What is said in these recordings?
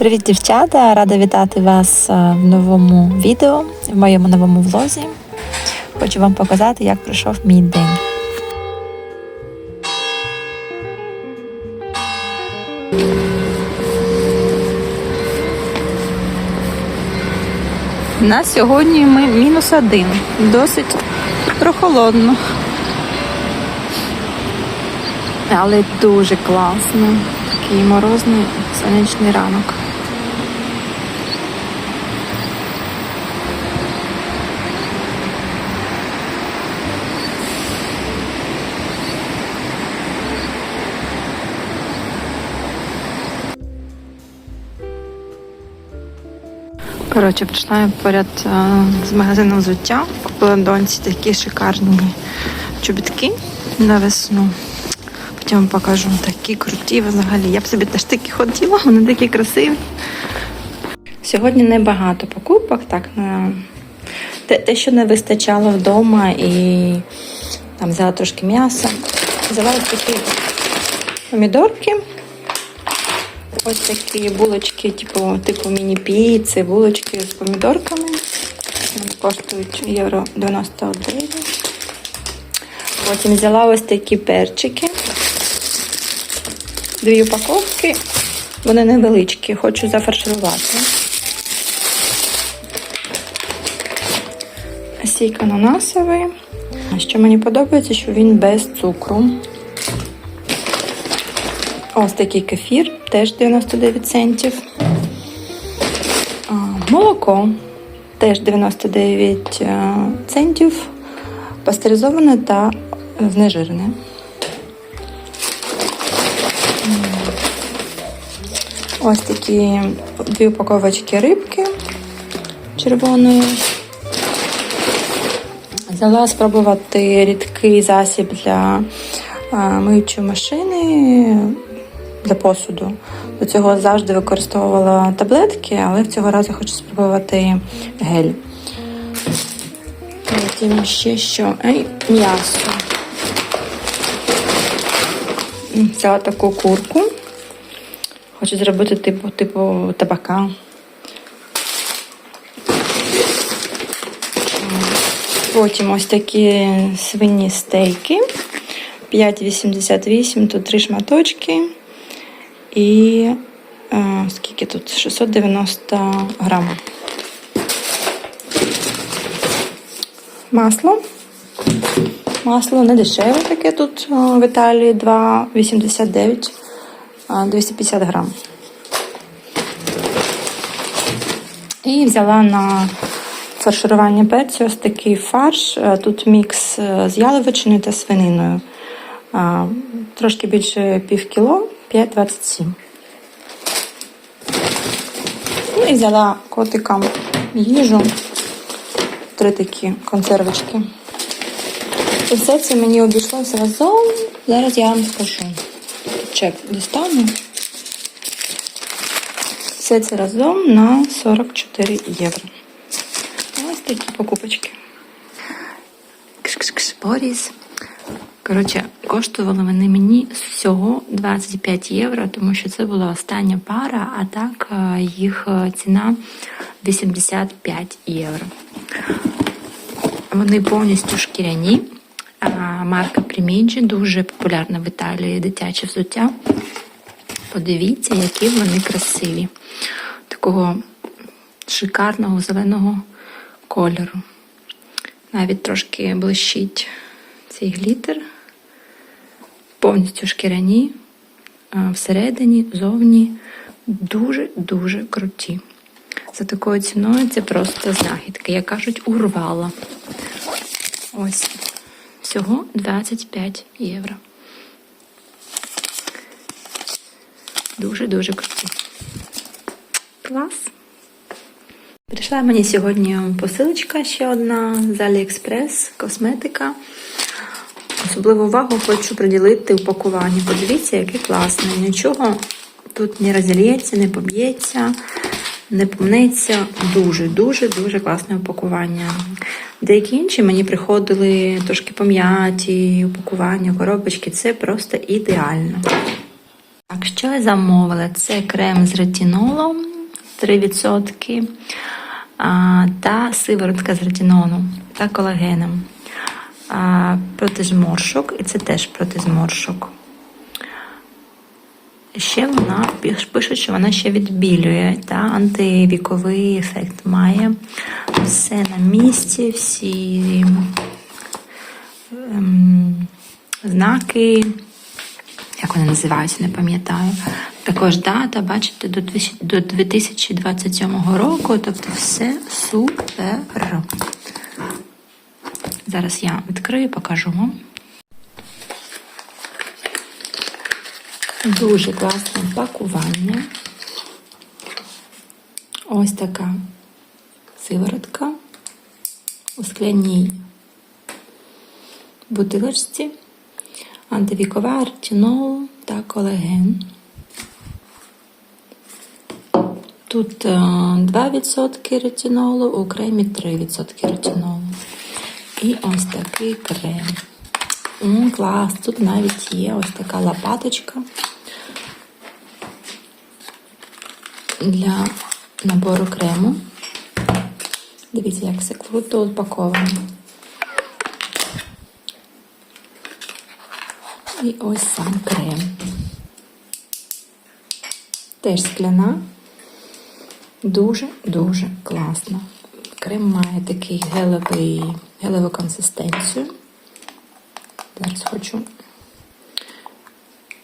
Привіт, дівчата! Рада вітати вас е, в новому відео, в моєму новому влозі. Хочу вам показати, як пройшов мій день. На сьогодні ми мінус один. Досить прохолодно. Але дуже класно. Такий морозний сонячний ранок. Коротше, прийшла я поряд е, з магазином взуття. Купила доньці такі шикарні чобітки на весну. Потім вам покажу такі круті взагалі. Я б собі теж такі хотіла, вони такі красиві. Сьогодні небагато покупок, так на те, те, що не вистачало вдома, і там взяла трошки м'яса. Взяла такі помідорки. Ось такі булочки, типу, типу міні-піци, булочки з помідорками. Вони коштують євро 91. Потім взяла ось такі перчики. Дві упаковки. Вони невеличкі, хочу зафарширувати. Сік ананасовий. Що мені подобається, що він без цукру. Ось такий кефір, теж 99 центів. Молоко теж 99 е, центів. Пастеризоване та знежирене. Ось такі дві упаковочки рибки червоної. Взяла спробувати рідкий засіб для а, миючої машини для посуду. До цього завжди використовувала таблетки, але в цього разу хочу спробувати гель. Потім ще що? Ей, м'ясо. Взяла таку курку. Хочу зробити типу, типу табака. Потім ось такі свині стейки. 5,88, тут три шматочки. І е, скільки тут? 690 грам. Масло. Масло не дешеве таке тут е, в Італії 2,89, 250 грам. І взяла на фарширування перцю ось такий фарш. Е, Тут мікс е, з яловичиною та свининою. Трошки більше пів кіло, 5,27. Ну і взяла котикам їжу. Три такі консервочки. І все це мені обійшлося разом. Зараз я вам скажу. Чек дістану. Все це разом на 44 євро. Ось такі покупочки. Кш-кш-кш, Боріс. Коротше, коштували вони мені всього 25 євро, тому що це була остання пара, а так е, їх е, ціна 85 євро. Вони повністю шкіряні. Марка Приміджі дуже популярна в Італії дитяче взуття. Подивіться, які вони красиві. Такого шикарного зеленого кольору. Навіть трошки блищить цей глітер. Повністю шкіряні, всередині, зовні дуже-дуже круті. За такою ціною це просто знахідка. Як кажуть, урвала. Ось. Всього 25 євро. Дуже-дуже круті. Клас. Прийшла мені сьогодні посилочка ще одна з Аліекспрес, косметика. Особливу увагу хочу приділити упакуванню. Подивіться, яке класне. Нічого тут не розілється, не поб'ється, не помнеться. Дуже-дуже дуже класне упакування. Деякі інші мені приходили трошки пом'яті, упакування, коробочки. Це просто ідеально. Так, що я замовила? Це крем з ретинолом 3% та сиворотка з ретинолом та колагеном. Проти зморшок, і це теж проти зморшок. Ще вона пише, що вона ще відбілює, та антивіковий ефект має. Все на місці, всі ем, знаки, як вони називаються, не пам'ятаю. Також дата, бачите, до 2027 року, тобто все супер. Зараз я відкрию, покажу вам. Дуже класне пакування. Ось така сиворотка у скляній бутилочці, антивікова, ретинол та колаген. Тут е, 2% ретинолу, у кремі 3% ретинолу. І ось такий крем. М, клас, тут навіть є ось така лопаточка для набору крему. Дивіться, як все круто упаковано. І ось сам крем. Теж скляна. Дуже-дуже класно. Крем має такий гелевий, гелеву консистенцію. Зараз хочу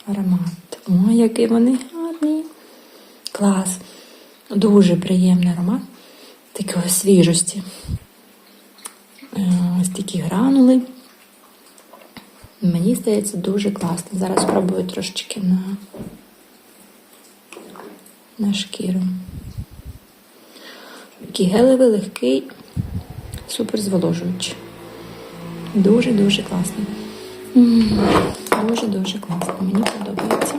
аромат. О, які вони гарні. Клас. Дуже приємний аромат такої свіжості. Е, Ось такі гранули. Мені здається, дуже класно. Зараз спробую трошечки на, на шкіру. Такий гелевий, легкий, супер зволожуючий. Дуже-дуже класний. Дуже-дуже класно. Мені подобається.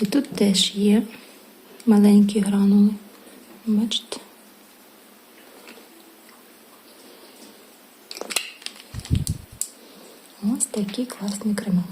І тут теж є маленькі гранули. Бачите? Ось такі класні крема.